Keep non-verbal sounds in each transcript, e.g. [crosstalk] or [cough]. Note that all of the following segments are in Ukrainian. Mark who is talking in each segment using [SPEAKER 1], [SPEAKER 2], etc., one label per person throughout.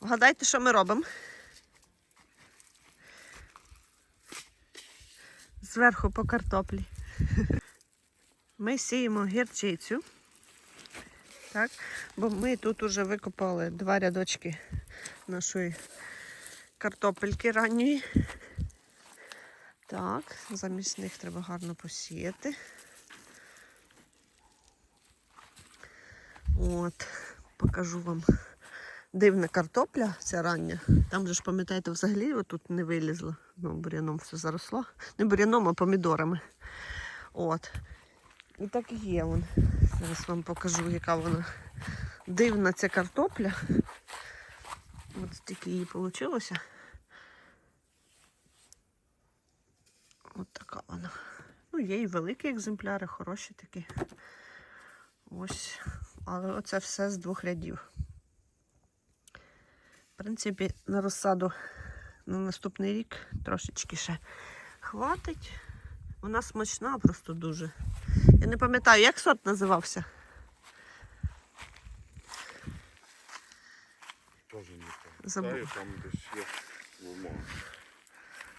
[SPEAKER 1] Вгадайте, що ми робимо? Зверху по картоплі. [laughs] Ми сіємо гірчицю. Так, бо ми тут уже викопали два рядочки нашої картопельки ранньої. Так, замість них треба гарно посіяти. От, покажу вам дивна картопля, ця рання. Там же ж, пам'ятаєте, взагалі отут не вилізло. Ну, буряном все заросло. Не буряном, а помідорами. От. І так і є вон. Зараз вам покажу, яка вона дивна ця картопля. От стільки її вийшло. От така вона. Ну, є і великі екземпляри, хороші такі. Ось. Але оце все з двох рядів. В принципі, на розсаду на наступний рік трошечки ще хватить. Вона смачна просто дуже. Я не пам'ятаю, як сорт називався.
[SPEAKER 2] Тоже не
[SPEAKER 1] Забув.
[SPEAKER 2] пам'ятаю, там десь є ломо.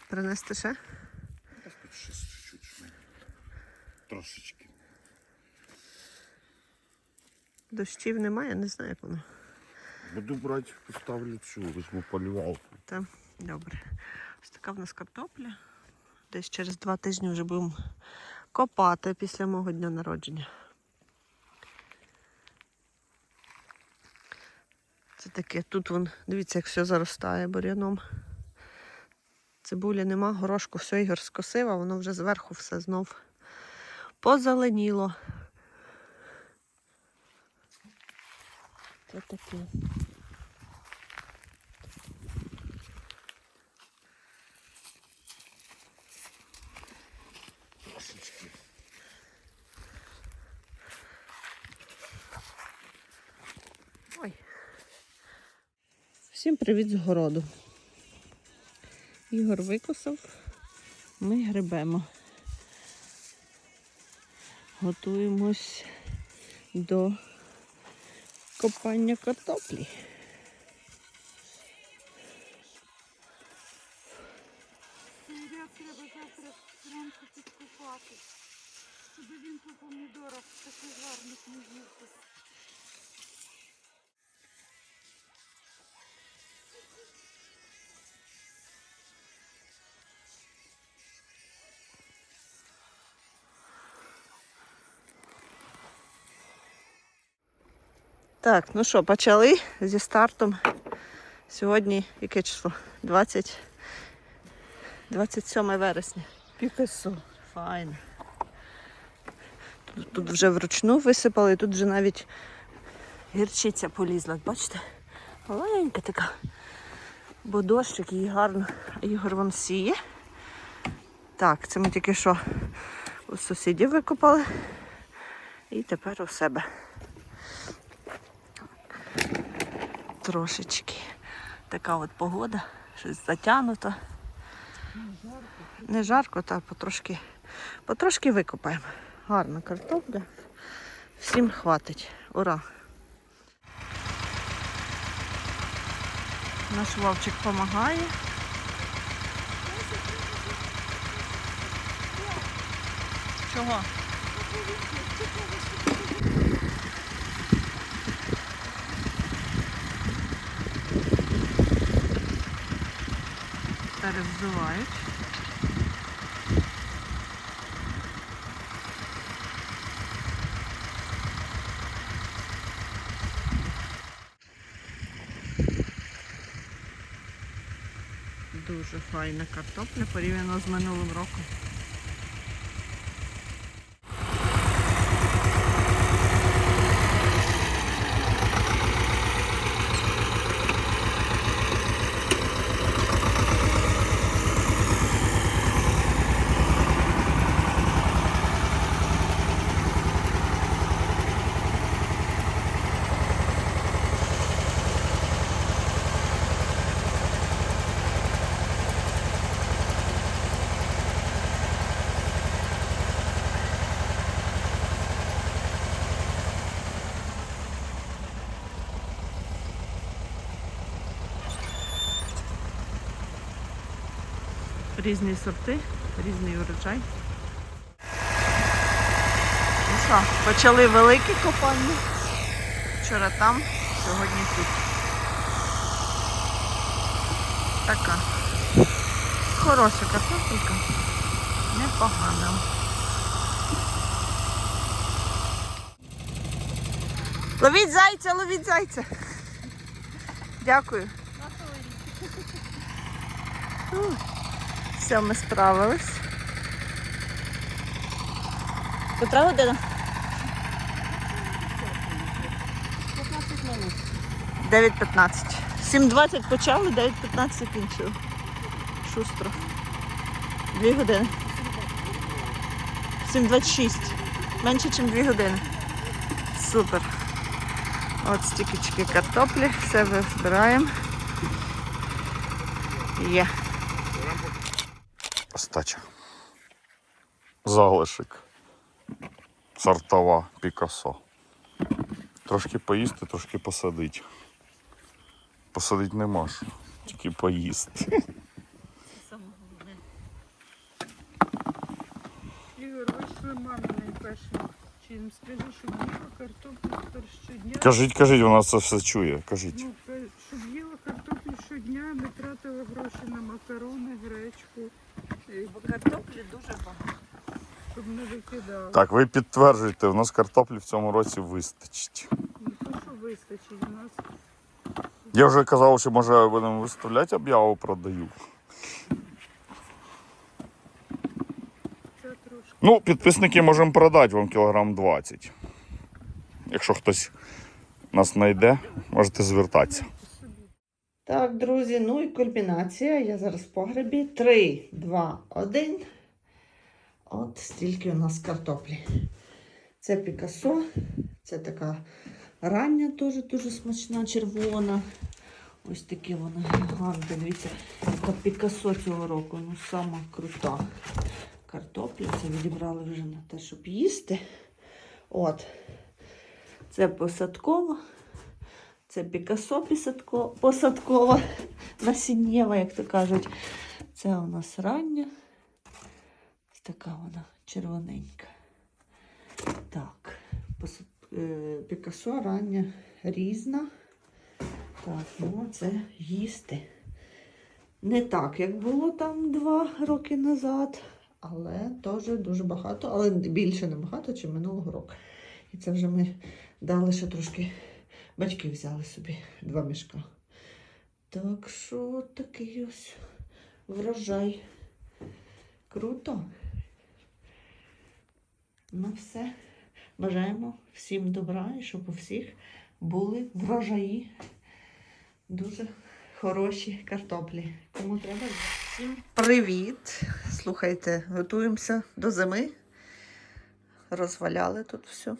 [SPEAKER 1] Принести ще?
[SPEAKER 2] Під шість чуть-чуть. Трошечки.
[SPEAKER 1] Дощів немає, не знаю, як воно.
[SPEAKER 2] Буду брати, поставлю цю, візьму полювалку.
[SPEAKER 1] Та, добре. Ось така в нас картопля. Десь через два тижні вже будемо копати після мого дня народження. Це таке, тут вон, дивіться, як все заростає буряном. Цибулі нема, горошку все Ігор скосив, а воно вже зверху все знов позеленіло. Це таке. Ой. Всім привіт з городу. Ігор викосав, ми грибемо. Готуємось до копання картоплі.
[SPEAKER 3] Треба завтра зранку підкопати, щоб він по помідорах такий гарний не їсти.
[SPEAKER 1] Так, ну що, почали зі стартом. Сьогодні яке число? 20... 27 вересня.
[SPEAKER 3] Пікасо.
[SPEAKER 1] Файно. Тут, тут вже вручну висипали, тут вже навіть гірчиця полізла, бачите? Маленька така. Бо дощик її гарно. Ігор вам сіє. Так, це ми тільки що у сусідів викопали. І тепер у себе. Трошечки. Така от погода, щось затягнуто. Не жарко, та потрошки, потрошки викопаємо. Гарна картопля. Всім хватить. Ура! Наш вовчик допомагає. Чого? Перевзувають. Дуже файна картопля порівняно з минулим роком. Різні сорти, різний урожай. Ну що, почали великі копання. Вчора там, сьогодні тут. Така. Хороша картопелька. Непогана. Ловіть зайця, ловіть зайця. Дякую. Ух, Все, ми справились. Котра година? 9.15. 7.20 почали, 9.15 закінчили. Шустро. Дві години. 7.26. Менше, ніж дві години. Супер. От стільки картоплі, все збираємо. Є.
[SPEAKER 2] Остача. Залишик. Сортова Пікасо. Трошки поїсти, трошки посадити. Посадити не можу, тільки поїсти.
[SPEAKER 3] Ігор, вийшли маминої перший чин. Скажи, щоб їла картоплю тепер щодня.
[SPEAKER 2] Кажіть, кажіть, вона це все чує. Кажіть.
[SPEAKER 3] Ну, щоб їла картоплю щодня, не тратила гроші на макарони, гречку, е,
[SPEAKER 1] картоплі дуже багато.
[SPEAKER 3] щоб не викидала.
[SPEAKER 2] Так, ви підтверджуєте, у нас картоплі в цьому році вистачить.
[SPEAKER 3] Не то, що вистачить. У нас
[SPEAKER 2] Я вже казав, що може будемо виставляти об'яву продаю.
[SPEAKER 3] це трошки.
[SPEAKER 2] Ну, підписники можемо продати вам кілограм 20. Якщо хтось нас знайде, можете звертатися.
[SPEAKER 1] Так, друзі, ну і кульмінація. Я зараз в погребі. 3, 2, 1. От стільки у нас картоплі. Це Пікасо. Це така рання, теж дуже смачна, червона. Ось такі вона гіганти. Дивіться, яка Пікасо цього року. Ну, сама крута картопля. Це відібрали вже на те, щоб їсти. От. Це посадкова. Це Пікасо посадкова, насіннєва, як то кажуть. Це у нас рання. Така вона червоненька. Так, е, Пікасо рання різна. Так, ну це їсти. Не так, як було там два роки назад, але теж дуже багато, але більше набагато, ніж минулого року. І це вже ми дали ще трошки Батьки взяли собі два мішка. Так що такий ось врожай. Круто. Ну все. Бажаємо всім добра і щоб у всіх були врожаї. Дуже хороші картоплі. Кому треба всім привіт! Слухайте, готуємося до зими. Розваляли тут все.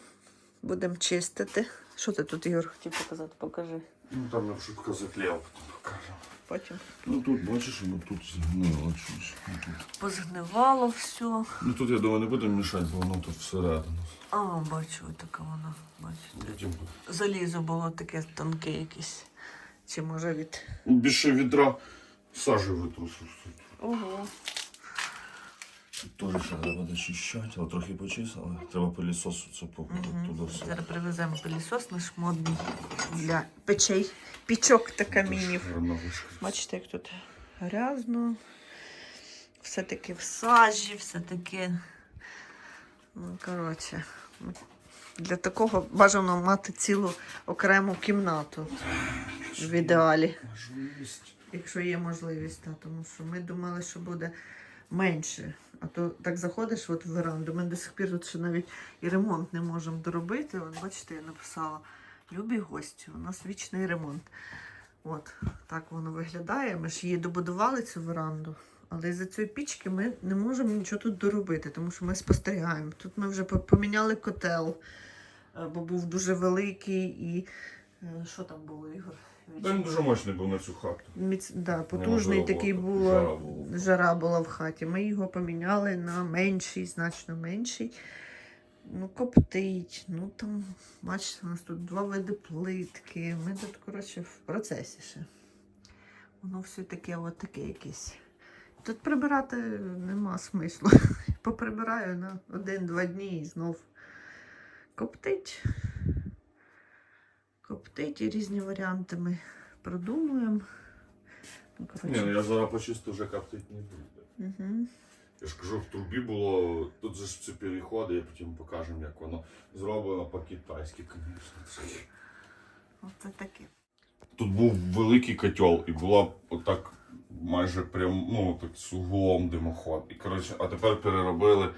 [SPEAKER 1] Будемо чистити. Що ти тут, Ігор, хотів показати? Покажи.
[SPEAKER 2] Ну там я шибко заклеїв, потім покажу.
[SPEAKER 1] Потім
[SPEAKER 2] Ну тут бачиш, воно тут згнило щось. Ну,
[SPEAKER 1] позгнивало все.
[SPEAKER 2] ну тут я думаю не будемо мішати, бо воно тут всередину.
[SPEAKER 1] А, бачу, така вона. Бачите.
[SPEAKER 2] Потім
[SPEAKER 1] Залізо було таке тонке якесь. Чи може від.
[SPEAKER 2] більше відра сажі витрусив.
[SPEAKER 1] Ого.
[SPEAKER 2] Теж ще треба дочищати, але трохи почистили. Треба пилісосу це покупати туди все.
[SPEAKER 1] Зараз привеземо пилісос наш модний для печей. Пічок та камінів. Бачите, як тут грязно. Все-таки в сажі, все-таки. Ну, коротше. Для такого бажано мати цілу окрему кімнату в ідеалі, якщо є можливість. Та, тому що ми думали, що буде менше. А то так заходиш от в веранду. Ми до сих пір тут ще навіть і ремонт не можемо доробити. От бачите, я написала: любі гості, у нас вічний ремонт. От так воно виглядає. Ми ж її добудували цю веранду. Але за цієї пічки ми не можемо нічого тут доробити, тому що ми спостерігаємо. Тут ми вже поміняли котел, е, бо був дуже великий і. е, Що там було, Ігор?
[SPEAKER 2] Він дуже мощний був на цю хату.
[SPEAKER 1] Міц... Да, потужний
[SPEAKER 2] Неможливо
[SPEAKER 1] такий
[SPEAKER 2] було,
[SPEAKER 1] було,
[SPEAKER 2] жара була.
[SPEAKER 1] жара була в хаті. Ми його поміняли на менший, значно менший. Ну, коптить. Ну там, бачите, у нас тут два види плитки. Ми тут, коротше, в процесі ще. Воно все таке от таке якесь. Тут прибирати нема смислу. [laughs] Поприбираю на один-два дні і знов коптить. Коптить і різні варіанти ми продумуємо. Ну,
[SPEAKER 2] Ні, ну я зараз почисту вже коптить не буду.
[SPEAKER 1] угу.
[SPEAKER 2] Я ж кажу, в трубі було, тут же ж ці переходи, я потім покажемо, як воно зроблено по-китайськи, звісно.
[SPEAKER 1] Оце таке.
[SPEAKER 2] Тут був великий котел, і була отак майже прям, ну, так з углом димоход. І коротше, а тепер переробили.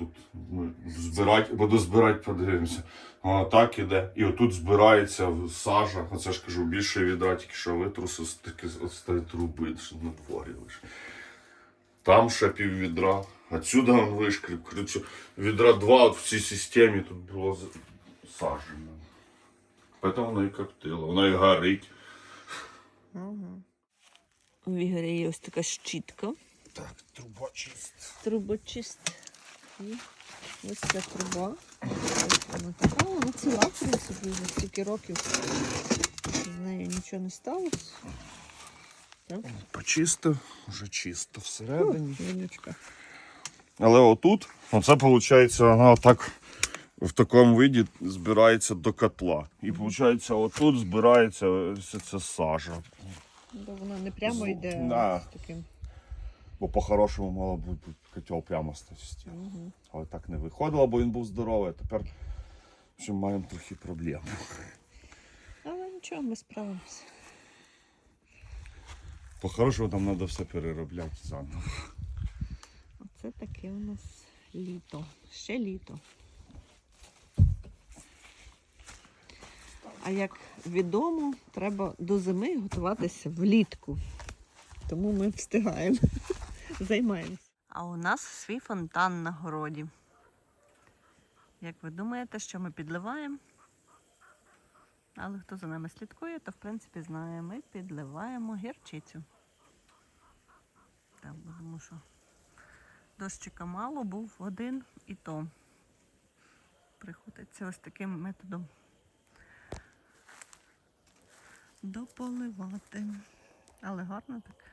[SPEAKER 2] Тут ми збирати, буду збирати, подивимося. Воно так іде. І отут збирається сажа. Оце ж кажу, більше відра, тільки що витрусив з таки з труби, що на дворі лише. Там ще пів відра. Отсюда он. Коротше, відра два от в цій системі тут було сажено. Поэтому воно і коптило, воно і горить.
[SPEAKER 1] Угу. У Ігоря є ось така щітка.
[SPEAKER 2] Так, труба чиста.
[SPEAKER 1] Трубочист. І ось ця труба. Ось вона така, вона ціла, в принципі, вже стільки років. З нею нічого не сталося. Так?
[SPEAKER 2] Почистив, вже чисто всередині.
[SPEAKER 1] Віночка.
[SPEAKER 2] Але отут, оце виходить, вона отак в такому виді збирається до котла. І виходить, отут збирається ось ця сажа.
[SPEAKER 1] Да, вона не прямо
[SPEAKER 2] З-
[SPEAKER 1] йде
[SPEAKER 2] да.
[SPEAKER 1] з таким.
[SPEAKER 2] Бо по-хорошому мало бути котел прямо в стіну.
[SPEAKER 1] Угу.
[SPEAKER 2] Але так не виходило, бо він був здоровий. А тепер в маємо трохи проблем.
[SPEAKER 1] Але нічого, ми справимося.
[SPEAKER 2] По-хорошому там треба все переробляти заново.
[SPEAKER 1] Оце таке у нас літо. Ще літо. А як відомо, треба до зими готуватися влітку. Тому ми встигаємо. Займаємося. А у нас свій фонтан на городі. Як ви думаєте, що ми підливаємо? Але хто за нами слідкує, то в принципі знає, ми підливаємо гірчицю. Так, тому що дощика мало, був один і то. Приходиться ось таким методом дополивати. Але гарно так.